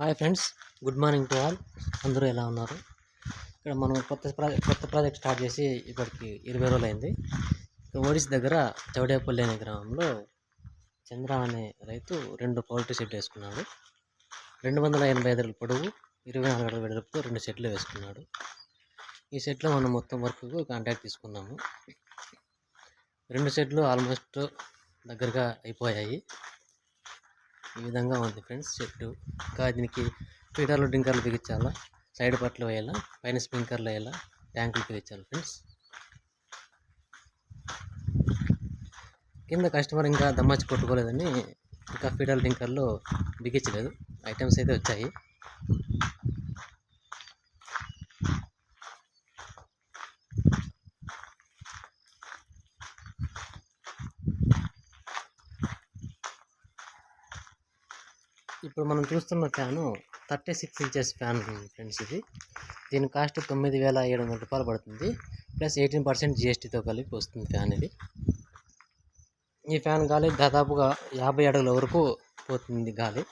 Hi friends good morning to all. అందరూ ఎలా ఉన్నారు? ఇక్కడ మనం కొత్త ప్రాజెక్ట్ కొత్త ప్రాజెక్ట్ స్టార్ట్ చేసి ఇప్పటికి ఇరవై రోజులు అయింది. ఒడిస్ దగ్గర చౌడేపల్లి అనే గ్రామంలో చంద్ర అనే రైతు రెండు పౌల్ట్రీ షెడ్ వేసుకున్నాడు. రెండు వందల ఎనభై ఐదు పొడవు ఇరవై నాలుగు అడుగుల వెడల్పుతో రెండు సెట్లు వేసుకున్నాడు. ఈ సెట్లో మనం మొత్తం వర్క్ కాంటాక్ట్ తీసుకున్నాము. రెండు సెట్లు ఆల్మోస్ట్ దగ్గరగా అయిపోయాయి. ఈ విధంగా ఉంది ఫ్రెండ్స్ చెట్టు. ఇంకా దీనికి ఫీడర్లు డ్రింకర్లు బిగించాలా? సైడ్ పట్లు వేయాలా? పైన స్ప్రింకర్లు వేయాలా? ట్యాంకులు బిగించాలి ఫ్రెండ్స్? కింద కస్టమర్ ఇంకా దమ్మాచి కొట్టుకోలేదని ఇంకా ఫీడర్ డ్రింకర్లు బిగించలేదు. ఐటమ్స్ అయితే వచ్చాయి. ఇప్పుడు మనం చూస్తున్న fan thirty six inches fan friends ఇది. దీని కాస్ట్ తొమ్మిది వేల ఏడు వందల రూపాయలు పడుతుంది. ప్లస్ ఎయిటీన్ పర్సెంట్ జిఎస్టీతో కలిపి వస్తుంది ఫ్యాన్ ఇది. ఈ ఫ్యాన్ గాలి దాదాపుగా యాభై అడుగుల వరకు పోతుంది గాలి.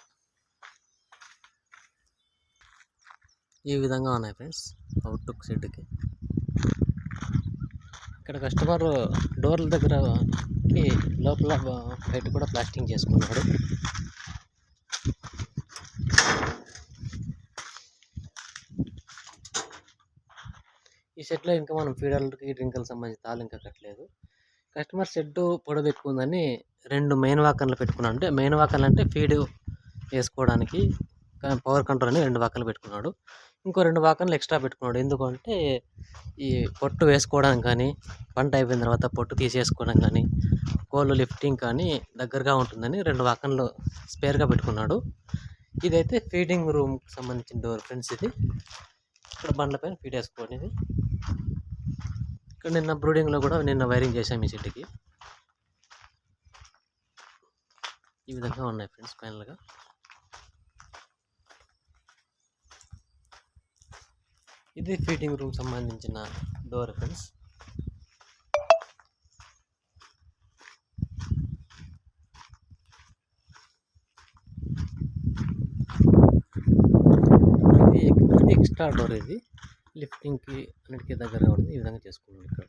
ఈ విధంగా ఉన్నాయి ఫ్రెండ్స్ అవుట్లుక్ సెట్కి ఇక్కడ కస్టమర్ డోర్ల దగ్గరకి లోపల బయట కూడా ప్లాస్టింగ్ చేసుకున్నాడు. ఈ సెట్లో ఇంకా మనం ఫీడర్లకి డ్రింకర్కి సంబంధించిన తాళ్ళు ఇంకా కట్టలేదు. కస్టమర్ షెడ్ పొడవు ఎక్కువ ఉందని రెండు మెయిన్ వాకర్లు పెట్టుకున్నాడు. అంటే మెయిన్ వాకర్లు అంటే ఫీడ్ వేసుకోవడానికి పవర్ కంట్రోల్ అని రెండు వాకర్లు పెట్టుకున్నాడు. ఇంకో రెండు వాకర్లు ఎక్స్ట్రా పెట్టుకున్నాడు. ఎందుకంటే ఈ పొట్టు వేసుకోవడానికి కానీ పంట అయిపోయిన తర్వాత పొట్టు తీసేసుకోవడం కానీ కోళ్ళు లిఫ్టింగ్ కానీ దగ్గరగా ఉంటుందని రెండు వాకర్లు స్పేర్గా పెట్టుకున్నాడు. ఇదైతే ఫీడింగ్ రూమ్కి సంబంధించిన డోర్ ఫ్రెండ్స్ ఇది. ఇక్కడ బండ్ల పైన ఫీడ్ ఇది. ఇక్కడ నిన్న బ్రూడింగ్లో కూడా నిన్న వైరింగ్ చేసాం ఈ చెట్టుకి. ఈ విధంగా ఉన్నాయి ఫ్రెండ్స్ ఫైనల్గా. ఇది ఫీటింగ్ రూమ్ సంబంధించిన డోర్ ఫ్రెండ్స్. ఇది ఎక్స్ట్రా డోర్ ఇది. లిఫ్టింగ్కి అన్నిటికీ దగ్గరగా ఉంటుంది. ఈ విధంగా చేసుకున్నాం ఇక్కడ.